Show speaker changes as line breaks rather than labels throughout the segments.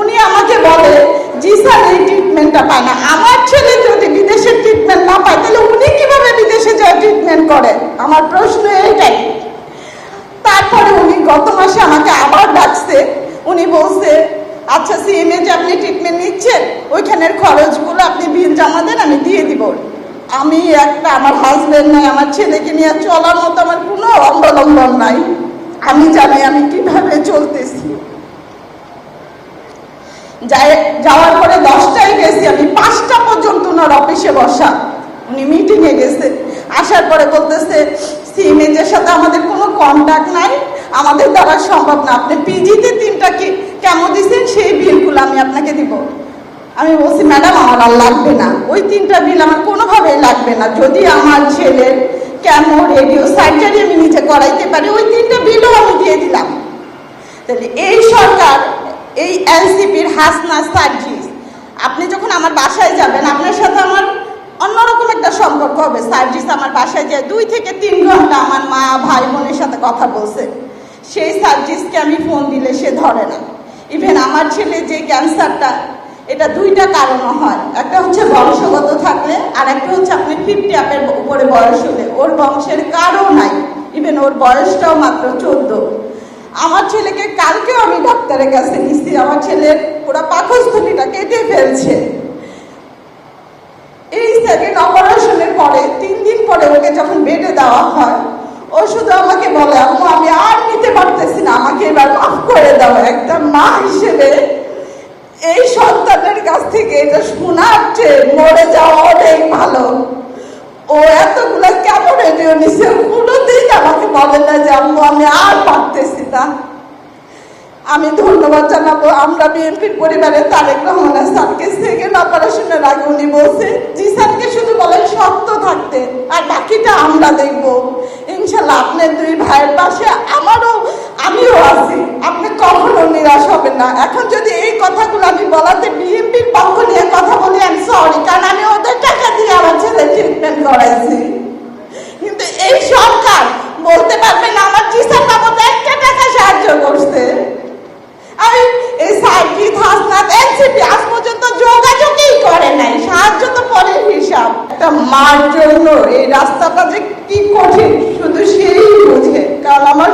উনি আমাকে বলে, জি এই ট্রিটমেন্টটা পায় না। আমার ছেলে যদি বিদেশে ট্রিটমেন্ট না পায়, তাহলে উনি কীভাবে বিদেশে যায় ট্রিটমেন্ট করে আমার প্রশ্ন এইটাই। তারপরে উনি গত মাসে আমাকে আবার ডাকছে। উনি বলছে আচ্ছা সিএমএ যে আপনি ট্রিটমেন্ট নিচ্ছেন? ওইখানের খরচগুলো আপনি বিল জমা দেন, আমি দিয়ে দিব। আমি একটা, আমার হাজবেন্ড নাই, আমার ছেলেকে নিয়ে চলার মতো আমার কোনো অবলম্বন নাই। আমি জানি আমি কীভাবে চলতেছি। যাওয়ার পরে দশটায় গেছি, আমি পাঁচটা পর্যন্ত ওনার অফিসে বসা। উনি মিটিংয়ে গেছে। আসার পরে বলতেছে সিমেজের সাথে আমাদের কোনো কন্ট্যাক্ট নাই। আমাদের দ্বারা সম্ভব না। আপনি পিজিতে তিনটা কি কেমন দিচ্ছেন সেই বিলগুলো আমি আপনাকে দিব। আমি বলছি, ম্যাডাম, আমার আর লাগবে না। ওই তিনটা বিল আমার কোনোভাবেই লাগবে না। যদি আমার ছেলের কেমো রেডিও সার্জারি আমি নিজে করাইতে পারি, ওই তিনটা বিলও আমি দিয়ে দিলাম। তাহলে এই এনসিপির হাসনা সার্জিস আপনি যখন আমার বাসায় যাবেন, আপনার সাথে আমার অন্যরকম একটা সম্পর্ক হবে। সার্জিস আমার বাসায় যায় দুই থেকে তিন ঘণ্টা আমার মা, ভাই, বোনের সাথে কথা বলছে। সেই সার্জিসকে আমি ফোন দিলে সে ধরে না। ইভেন আমার ছেলে যে ক্যান্সারটা, এটা দুইটা কারণও হয়। একটা হচ্ছে বংশগত থাকলে, আর একটা হচ্ছে আপনি ফিফটি আপের উপরে বয়স হলে। ওর বংশের কারও নাই। ইভেন ওর বয়সটাও মাত্র চোদ্দ। আমার ছেলেকে কালকেও আমি ডাক্তারের কাছে নিচ্ছি আমার ছেলের পুরো পাকস্থলীটা কেটে ফেলছে। এই সেকেন্ড অপারেশনের পরে, তিন দিন পরে ওকে যখন বেডে দেওয়া হয়, ও শুধু আমাকে বলে, আম্মু, আমি আর নিতে পারতেছি না, আমাকে এবার মাফ করে দাও। একটা মা হিসেবে এই সন্তানের কাছ থেকে এটা শোনার চেয়ে মরে যাওয়া অনেক ভালো। ও এতগুলো কেমন রেডিও নিছে, কোনোদিন আমাকে বলে না যে, আম্মু, আমি আর পারতেছি না। আমি ধন্যবাদ জানাব। আমরা বিএনপির পরিবারের তারেক রহমান স্যারকে। সেকেন্ড অপারেশনের আগে উনি বলছে জি স্যারকে শুধু বলেন শক্ত থাকতে, আর বাকিটা আমরা দেখব। ইনশাল্লাহ আপনার দুই ভাইয়ের পাশে আমারও, আমিও আছি। আপনি কখনো নিরাশ হবেন না। এখন যদি এই কথাগুলো আমি বলাতে বিএনপির পক্ষ নিয়ে কথা বলি আমি সরি কারণ আমি ওদের টাকা দিয়ে আমার ছেলে ট্রিটমেন্ট করাইছি। কিন্তু এই সরকার বলতে পারবে না আমার চিকিৎসা বাবদ একটা টাকা সাহায্য করছে আমি এই সাইকিট হাসনাত এনসিপি আজ পর্যন্ত যোগাযোগই করে নাই সাহায্য তো হিসাব একটা মার জন্য এই রাস্তাটা যে কি কঠিন, শুধু সেই বুঝে। কারণ আমার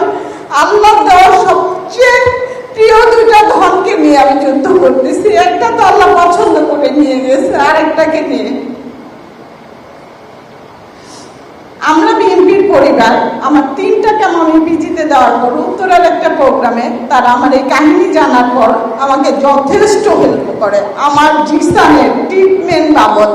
আল্লাহ দেওয়ার সবচেয়ে প্রিয় দুটা ধনকে নিয়ে আমি যুদ্ধ করতেছি। একটা তো আল্লাহ পছন্দ করে নিয়ে গেছে, আরেকটাকে নিয়ে। আমরা বিএনপির পরিবার, আমার তিনটা কেমন আমি পিজিতে দেওয়ার পর উত্তরের একটা প্রোগ্রামে তারা আমার এই কাহিনী জানার পর আমাকে যথেষ্ট হেল্প করে। আমার জিসানের ট্রিটমেন্ট বাবদ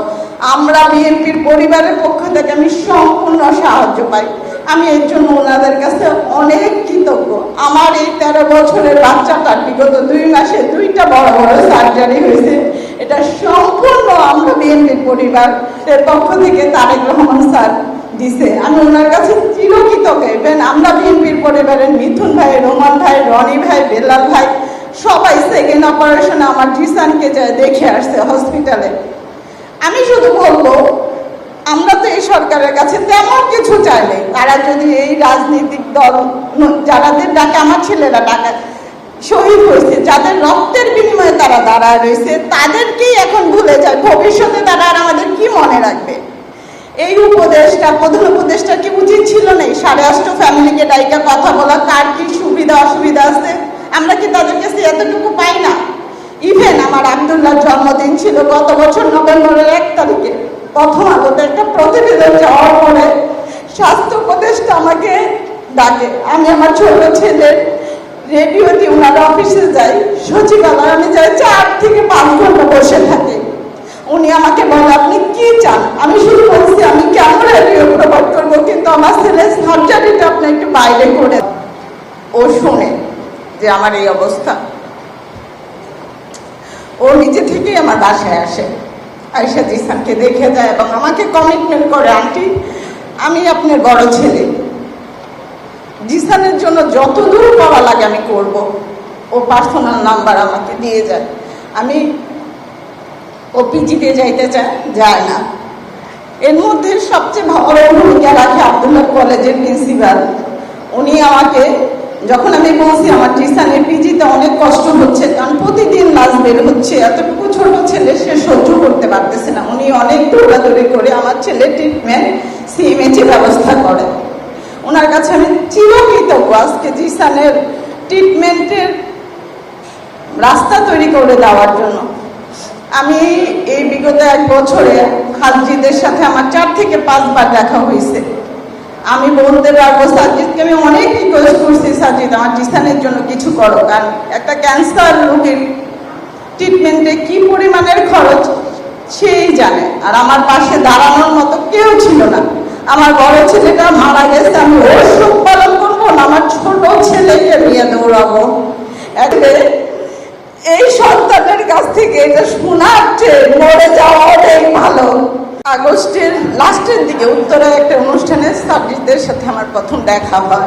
আমরা বিএনপির পরিবারের পক্ষ থেকে আমি সম্পূর্ণ সাহায্য পাই। আমি এর জন্য ওনাদের কাছে অনেক কৃতজ্ঞ। আমার এই তেরো বছরের বাচ্চাটার বিগত দুই মাসে দুইটা বড় বড় সার্জারি হয়েছে। এটা সম্পূর্ণ আমরা বিএনপির পরিবারের পক্ষ থেকে তারেক রহমান স্যার দিছে। আমি ওনার কাছে চিরকৃতজ্ঞ। ইভেন আমরা বিএনপির পরিবারের মিথুন ভাই, রোমান ভাই, রনি ভাই, বেলাল ভাই, সবাই সেকেন্ড অপারেশনে আমার জিসানকে দেখে আসছে হসপিটালে আমি শুধু বলব, আমরা তো এই সরকারের কাছে তেমন কিছু চাইলে তারা যদি এই রাজনৈতিক দল, যারাদের ডাকে, আমার ছেলেরা ডাকা, শহীদ হয়েছে, যাদের রক্তের বিনিময়ে তারা দাঁড়ায় রয়েছে, তাদেরকেই এখন ভুলে যায়। ভবিষ্যতে তারা আর আমাদের কি মনে রাখবে? এই উপদেশটা প্রধান উপদেশটা কি উচিত ছিল না সাড়ে অষ্ট ফ্যামিলিকে ডাইকা কথা বলা, কার কি সুবিধা অসুবিধা আছে? আমরা কি তাদের কাছে এতটুকু পাই না? ইভেন আমার আবদুল্লাহর জন্মদিন ছিল গত বছর নভেম্বরের এক তারিখে। প্রথম আলোতে একটা প্রতিবেদন যাওয়ার পরে স্বাস্থ্য উপদেশটা আমাকে ডাকে। আমি আমার ছোট ছেলের দিয়ে ওনার অফিসে যাই। সচিবালয়, আমি যাই চার থেকে পাঁচ ঘণ্টা বসে থাকি। উনি আমাকে বলে, আপনি কি চান? আমি শুধু বলছি, আমি কেমন রেডিও প্রোভাইড করব, কিন্তু আমার ছেলে সার্জারিটা আপনি একটু বাইরে করে ও শুনে যে আমার এই অবস্থা। ও নিজে থেকেই আমার বাসায় আসে। আয়সা জিসানকে দেখে যায় এবং আমাকে কমিটমেন্ট করে, আন্টি, আমি আপনার বড় ছেলে। জিসানের জন্য যত দূর করা লাগে আমি করব। ও পার্সোনাল নাম্বার আমাকে দিয়ে যায়। আমি ও পিজিতে যাইতে চায় যায় না। এর মধ্যে সবচেয়ে বড় ভূমিকা রাখে আবদুল্লাহ কলেজের প্রিন্সিপাল। উনি আমাকে, যখন আমি বলছি আমার টিউশনের পিজিতে অনেক কষ্ট হচ্ছে, কারণ প্রতিদিন লাশ বের হচ্ছে, এতটুকু ছোট ছেলে সে সহ্য করতে পারতেছে না। উনি অনেক দৌড়াদৌড়ি করে আমার ছেলে ট্রিটমেন্ট সিএমএইচে ব্যবস্থা করে। ওনার কাছে আমি চিরকৃতজ্ঞ। আজকে জিসানের ট্রিটমেন্টের রাস্তা তৈরি করে দেওয়ার জন্য। আমি এই বিগত এক বছরে হাজিদের সাথে আমার চার থেকে পাঁচবার দেখা হয়েছে। আমি বলতে পারব, সাজিদকে আমি অনেক রিকোয়েস্ট করছি, সাজিদ, আমার জিসানের জন্য কিছু করো, কারণ একটা ক্যান্সার রোগীর ট্রিটমেন্টে কি পরিমাণের খরচ সেই জানে। আর আমার পাশে দাঁড়ানোর মতো কেউ ছিল না। আমার বড় ছেলেটা মারা গেছে, আমি ওর শোক পালন করব না, আমার ছোট ছেলেকে নিয়ে দৌড়াবো। একলে এই সন্তানের কাছ থেকে এটা শোনাচ্ছে মরে যাওয়া অনেক ভালো। আগস্টের লাস্টের দিকে উত্তরায় একটা অনুষ্ঠানে সাবজিদের সাথে আমার প্রথম দেখা হয়।